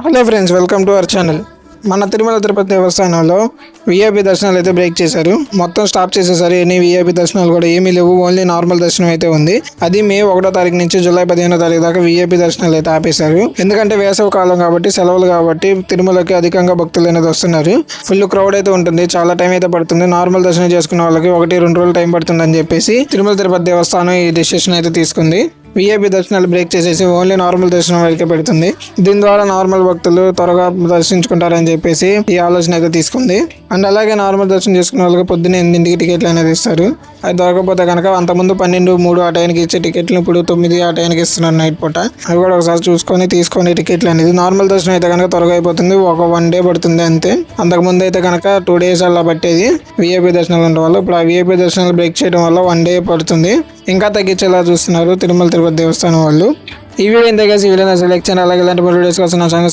Hello friends welcome to our channel. మన తిరుమల తిరుపతి దేవస్థానంలో VIP దర్శనాలు అయితే బ్రేక్ చేశారు. మొత్తం స్టాప్ చేసేసారు ఎన్ని విఐపి దర్శనాలు కూడా ఏమీ లేవు ఓన్లీ నార్మల్ దర్శనం అయితే ఉంది. అది మే ఒకటో తారీఖు నుంచి జూలై పదిహేనో తారీఖు దాకా విఐపి దర్శనాలు అయితే ఆపేశారు. ఎందుకంటే వేసవ కాలం కాబట్టి సెలవులు కాబట్టి తిరుమలకి అధికంగా భక్తులు అనేది వస్తున్నారు. ఫుల్ క్రౌడ్ అయితే ఉంటుంది. చాలా టైం అయితే పడుతుంది. నార్మల్ దర్శనం చేసుకున్న వాళ్ళకి ఒకటి రెండు రోజులు టైం పడుతుంది అని చెప్పేసి తిరుమల తిరుపతి దేవస్థానం ఈ డెసిషన్ అయితే తీసుకుంది. విఐపి దర్శనాలు బ్రేక్ చేసేసి ఓన్లీ నార్మల్ దర్శనం వరకే పెడుతుంది. దీని ద్వారా నార్మల్ భక్తులు త్వరగా దర్శించుకుంటారని చెప్పేసి ఈ ఆలోచన అయితే తీసుకుంది. అండ్ అలాగే నార్మల్ దర్శనం చేసుకున్న వాళ్ళకి పొద్దున్న ఎనిమిదింటికి టికెట్లు అనేది ఇస్తారు. అది దొరకకపోతే కనుక అంతకుముందు పన్నెండు మూడు ఆ టైంకి ఇచ్చే టికెట్లు ఇప్పుడు తొమ్మిది ఆ టైంకి ఇస్తున్నారు నైట్ పూట. అవి కూడా ఒకసారి చూసుకొని తీసుకొని టికెట్లు అనేది నార్మల్ దర్శనం అయితే కనుక త్వరగా అయిపోతుంది. ఒక వన్ డే పడుతుంది అంతే. అంతకుముందు అయితే కనుక టూ డేస్ అలా పట్టేది. విఐపి దర్శనాలు ఉండడం వల్ల ఇప్పుడు ఆ విఐపి దర్శనాలు బ్రేక్ చేయడం వల్ల వన్ డే పడుతుంది. ఇంకా తగ్గించేలా చూస్తున్నారు తిరుమల తిరుపతి దేవస్థానం వాళ్ళు. ఈ వీడియో ఇంత కలిసి వీడియో సెలెక్షన్ అలాగే ఇలాంటి వీడియోస్ కోసం నా ఛానల్